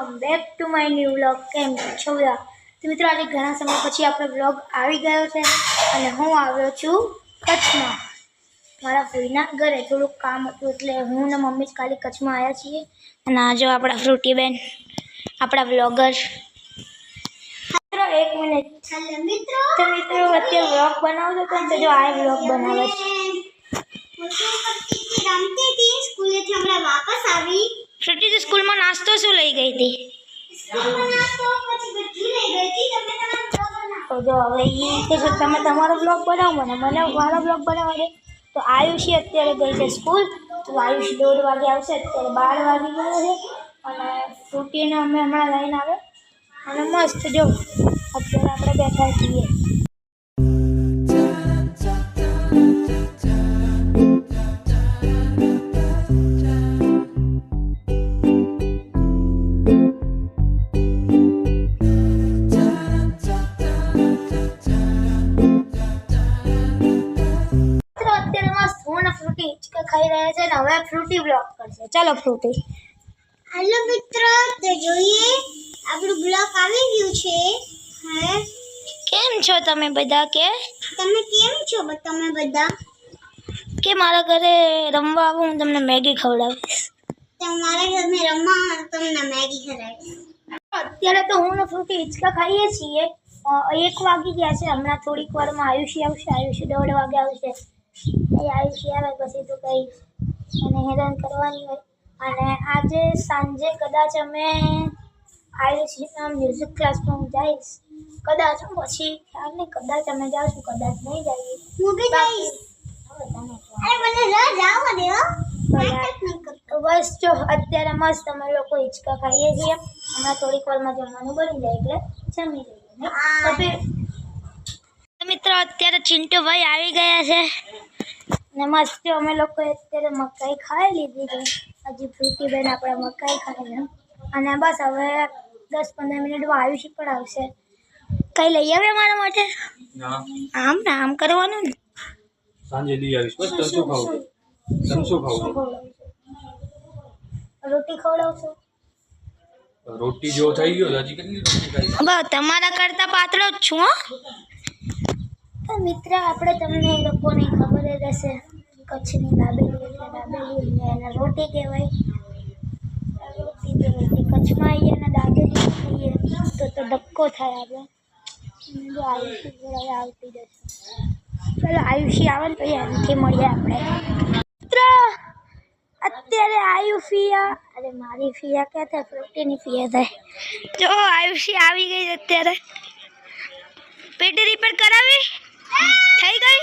Blog કેમ છો બધા? તો મિત્રો આજે ઘણા સમય પછી આપણો વ્લોગ આવી ગયો છે અને હું આવ્યો છું કચ્છમાં. મારા ભાઈના ઘરે થોડુંક કામ હતું એટલે હું ને મમ્મી જ ખાલી કચ્છમાં આવ્યા છીએ. અને આ જો આપણા ફ્રૂટીબેન આપણા વ્લોગર. મિત્રો એક મિનિટ. મિત્રો તો મિત્રો અત્યારે વ્લોગ બનાવતો ને તો જો આ વ્લોગ બનાવે છે હું શું કરતી હતી રમતી હતી સ્કૂલેથી હમણાં વાપસ આવી ફ્રૂટી તો સ્કૂલમાં નાસ્તો શું લઈ ગઈ હતી સ્કૂલમાં નાસ્તો પછી બધું લઈ ગઈ હતી તમે તમારો બ્લોગ બનાવો તો જો હવે એ રીતે જો તમે તમારો બ્લોગ બનાવો, મને મને મારો બ્લોગ બનાવવા દે તો આયુષી અત્યારે ગઈ છે સ્કૂલ. તો આયુષ દોઢ વાગે આવશે, અત્યારે બાર વાગી ગયો છે. અને ફ્રૂટીને અમે હમણાં લઈને આવે અને મસ્ત જો, અત્યારે આપણે બેઠા છીએ. હવે ફ્રૂટી બ્લોક કરશે. ચાલો ફ્રૂટી હાલો મિત્રો તો જોઈએ આપણું બ્લોક આવી ગયું છે. હે? કેમ છો તમે બધા? કે? તમે કેમ છો તમે બધા? કે મારા ઘરે રમવા આવો હું તમને મેગી ખવડાવીશ. તમારા ઘરે રમવા તમને મેગી ખવડાવીશ. અત્યારે તો હું ફ્રૂટી હિંચકા ખાઈએ છીએ. એક વાગી ગયા છે. હમણાં થોડીક વારમાં આયુષી આવશે આયુષી દોઢ વાગે આવશે. એ આયુષી આવે પછી તો કંઈ એને હેરાન કરવાની હોય. અને આજે સાંજે કદાચ અમે આયુષીના મ્યુઝિક ક્લાસમાં હું જઈશ. કદાચ પછી ખ્યાલ નહીં કદાચ અમે જાશું કદાચ નહીં જઈએ. હું બી જઈશ. અરે મને રજા જાવા દે હો. તો બસ જો અત્યારે મસ્ત અમે લોકો હિંચકા ખાઈએ છીએ. હમણાં થોડીક વારમાં જમવાનું બની જાય એટલે જમી લઈએ ને? તો મિત્રો અત્યારે ચિંટુભાઈ આવી ગયા છે. ને મસ્ત અમે લોકો અત્યારે મકાઈ ખાઈ લીધી છે. હજી ફ્રૂટી બેન આપણે મકાઈ ખાઈ અને બસ હવે દસ પંદર મિનિટમાં આયુષી પણ આવશે. કઈ લઈ આવે મારા માટે? આમ ને આમ કરવાનું ને? સાંજે લઈ આવીશ. બસ તમે શું ખાવ તમે શું ખાવ રોટી ખવડાવશો? રોટી જેવો થઈ ગયો હજી કેટલી રોટી ખાઈ? બસ તમારા કરતા પાતળો જ છું હો. તો મિત્ર, આપણે તમને એ લોકોને ખબર જ હશે. કચ્છની દાબેલી એટલે દાબેલી એને રોટી કહેવાય. રોટી કહેવાય. કચ્છમાં આવીએ અને દાબેલી ખાઈએ, તો તો ધક્કો થાય આપણે. જો આયુષી આવતી જશે. ચાલો, આયુષી આવે ને પછી એમથી મળીએ આપણે. મિત્ર, અત્યારે આયુ ફિયા. અરે, મારી ફિયા ક્યાં થાય? ફ્રૂટીની ફિયા થાય. જો, આયુષી આવી ગઈ અત્યારે. પેટી રિપેર કરાવી? થઈ ગઈ?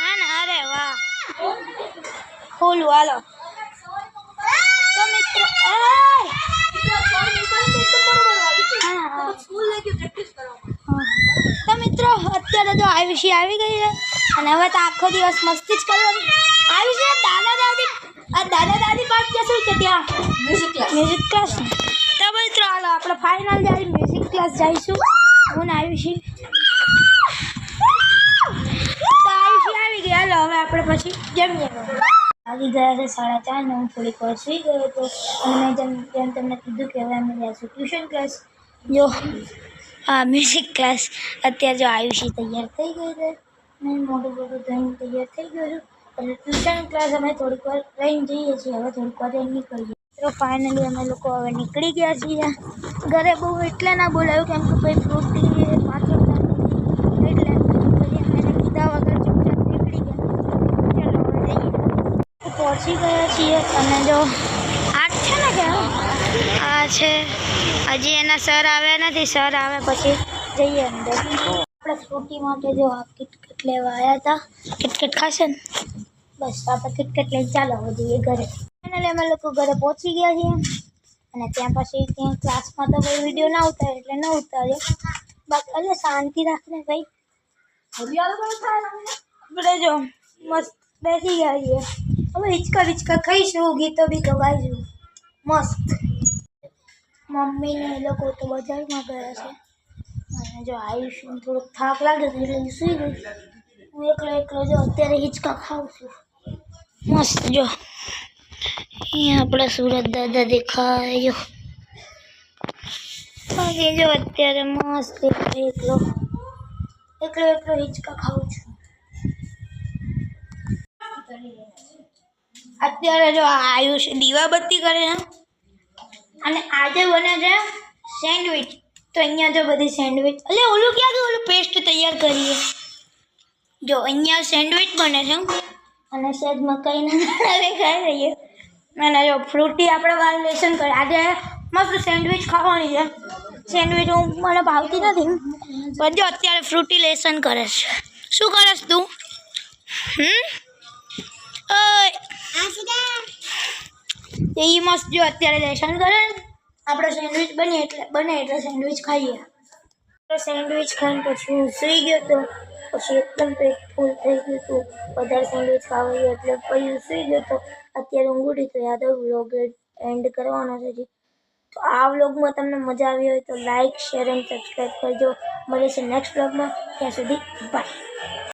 હા ને અરે વાહ. ફૂલ હાલો તો મિત્રો. તો મિત્રો અત્યારે તો આયુષી આવી ગઈ છે. અને હવે તો આખો દિવસ મસ્તી જ કરવાની. આયુષી દાદા દાદી. આ દાદા દાદી પાસે શું કે ત્યાં? મ્યુઝિક ક્લાસ મ્યુઝિક ક્લાસ તો મિત્રો હાલો આપણે ફાઇનલ જાય મ્યુઝિક ક્લાસ જઈશું હું ને આયુષી તો આયુષી હવે આપણે પછી જમીએ. આવી ગયા છે સાડા ચાર ને હું થોડીક વાર સુઈ ગયો હતો. અને મેં જેમ જેમ તમને કીધું કે હવે અમે જઈશું ટ્યુશન ક્લાસ. જો હા મ્યુઝિક ક્લાસ અત્યારે જો આયુષી તૈયાર થઈ ગઈ છે. મેં મોટું મોટું ધોઈને તૈયાર થઈ ગયો છું. એટલે ટ્યુશન ક્લાસ અમે થોડીક વાર રહીને જઈએ છીએ. હવે થોડીક વાર રહીને નીકળીએ. તો ફાઇનલી અમે લોકો હવે નીકળી ગયા છીએ. ઘરે બહુ એટલે ના બોલાવ્યું કેમ કે ભાઈ ફ્રૂટી પાછળ ના એટલે પછી અમે એને કીધા વગર ચૂપચાપ નીકળી ગયા ચાલો હવે જઈએ પહોંચી ગયા છીએ અને જો આ જ છે ને કે આ છે હજી એના સર આવ્યા નથી સર આવે પછી જઈએ અંદર આપણે ફ્રૂટી માટે જો આ કિટકટ લેવા આવ્યા હતા કિટકટ ખાશે ને બસ આપણે કિટકટ લઈને ચાલો હવે જઈએ ઘરે ફાઇનલી અમે લોકો ઘરે પહોંચી ગયા છીએ અને ત્યાં પછી ત્યાં ક્લાસમાં તો કોઈ વીડિયો ના ઉતારે એટલે ન ઉતાર્યો બાકી એટલે શાંતિ રાખને ભાઈ આપણે જો મસ્ત બેસી ગયા છીએ હવે હિચકા વિચકા ખાઈશું, ગીતો બીતો ગાઈશું. મસ્ત. મમ્મી ને એ લોકો તો બજારમાં ગયા છે. અને જો આયુષ થોડોક થાક લાગે છે એટલે સૂઈ ગઈ. હું એકલો એકલો જો અત્યારે હિચકા ખાઉં છું. મસ્ત જો. અહીંયા આપણા સુરત દાદા દેખાય જો. બાકી જો અત્યારે મસ્ત એકલો એકલો. એકલો એકલો હિચકા ખાઉં છું. અત્યારે જો આયુષ દીવાબત્તી કરે છે. અને આજે બને છે સેન્ડવિચ. તો અહીંયા જો બધી સેન્ડવિચ. એટલે ઓલું ક્યાં ગયું? ઓલું પેસ્ટ તૈયાર કરીએ. જો, અહીંયા સેન્ડવિચ બને છે. અને સહેજ મકાઈના દાણા ખાઈ રહીએ અને જો ફ્રૂટી આપણે વાર લેસન કરે આજે મસ્ત સેન્ડવિચ ખાવાની છે. સેન્ડવિચ હું મને ભાવતી નથી. પણ જો અત્યારે ફ્રૂટી લેસન કરે છે. શું કરે તું? હમ? ઓય એ મસ્ત જો અત્યારે દર્શન કરે આપણે સેન્ડવિચ બની એટલે, બને એટલે સેન્ડવિચ ખાઈએ. સેન્ડવિચ ખાઈને પછી હું સૂઈ ગયો તો, પછી એકદમ પેટ ફૂલ થઈ ગયું હતું. વધારે સેન્ડવિચ ખાવા ગયો એટલે પછી સૂઈ ગયો તો, અત્યારે ઊંઘ ઉડી તો યાદ વ્લોગ એન્ડ કરવાનો છે તો આ વ્લોગમાં તમને મજા આવી હોય તો લાઇક શેર એન્ડ સબસ્ક્રાઈબ કરજો. મળે છે નેક્સ્ટ વ્લોગમાં ત્યાં સુધી બાય